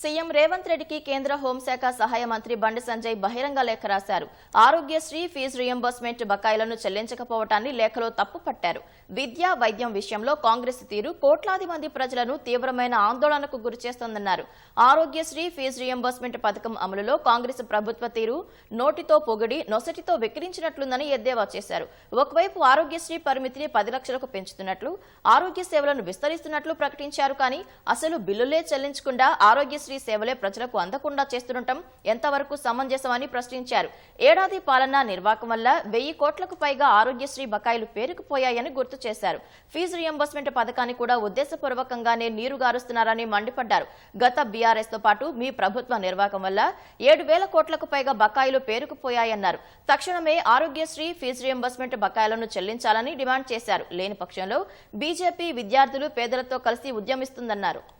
CM Revanth రెడ్డికి కేంద్ర హోంశాఖ సహాయ మంత్రి బండి సంజయ్ బహిరంగ లేఖ రాశారు. ఆరోగ్యశ్రీ ఫీజు రియంబర్స్మెంట్ బకాయిలను చెల్లించకపోవటాన్ని లేఖలో తప్పు పట్టారు. విద్య వైద్యం విషయంలో కాంగ్రెస్ తీరు కోట్లాది మంది ప్రజలను తీవ్రమైన ఆందోళనకు గురిచేస్తోందన్నారు ఆరోగ్యశ్రీ ఫీజు రియంబర్స్మెంట్ పథకం అమలులో కాంగ్రెస్ ప్రభుత్వ తీరు నోటితో పొగిడి నొసటితో వెక్కిరించినట్లుందని ఎద్దేవా చేశారు. ఒకవైపు ఆరోగ్యశ్రీ పరిమితిని పది లక్షలకు పెంచుతున్నట్లు ఆరోగ్య సేవలను విస్తరిస్తున్నట్లు ప్రకటించారు కానీ అసలు బిల్లులే చెల్లించకుండా ఆరోగ్యశ్రీ సేవలే ప్రజలకు అందకుండా చేస్తుండటం ఎంతవరకు సమంజసమని ప్రశ్నించారు. ఏడాది పాలనా నిర్వాహకం వల్ల వెయ్యి కోట్లకు పైగా ఆరోగ్యశ్రీ బకాయిలు పేరుకుపోయాయని గుర్తు చేశారు. ఫీజు రియంబర్స్మెంట్ పథకాన్ని కూడా ఉద్దేశపూర్వకంగానే నీరు గారుస్తున్నారని మండిపడ్డారు. గత బీఆర్ఎస్తో పాటు మీ ప్రభుత్వ నిర్వాహకం వల్ల ఏడు వేల కోట్లకు పైగా బకాయిలు పేరుకుపోయాయన్నారు. తక్షణమే ఆరోగ్యశ్రీ ఫీజు రియంబర్స్మెంట్ బకాయిలను చెల్లించాలని డిమాండ్ చేశారు. లేని పక్షంలో బీజేపీ విద్యార్థులు పేదలతో కలిసి ఉద్యమిస్తుందన్నారు.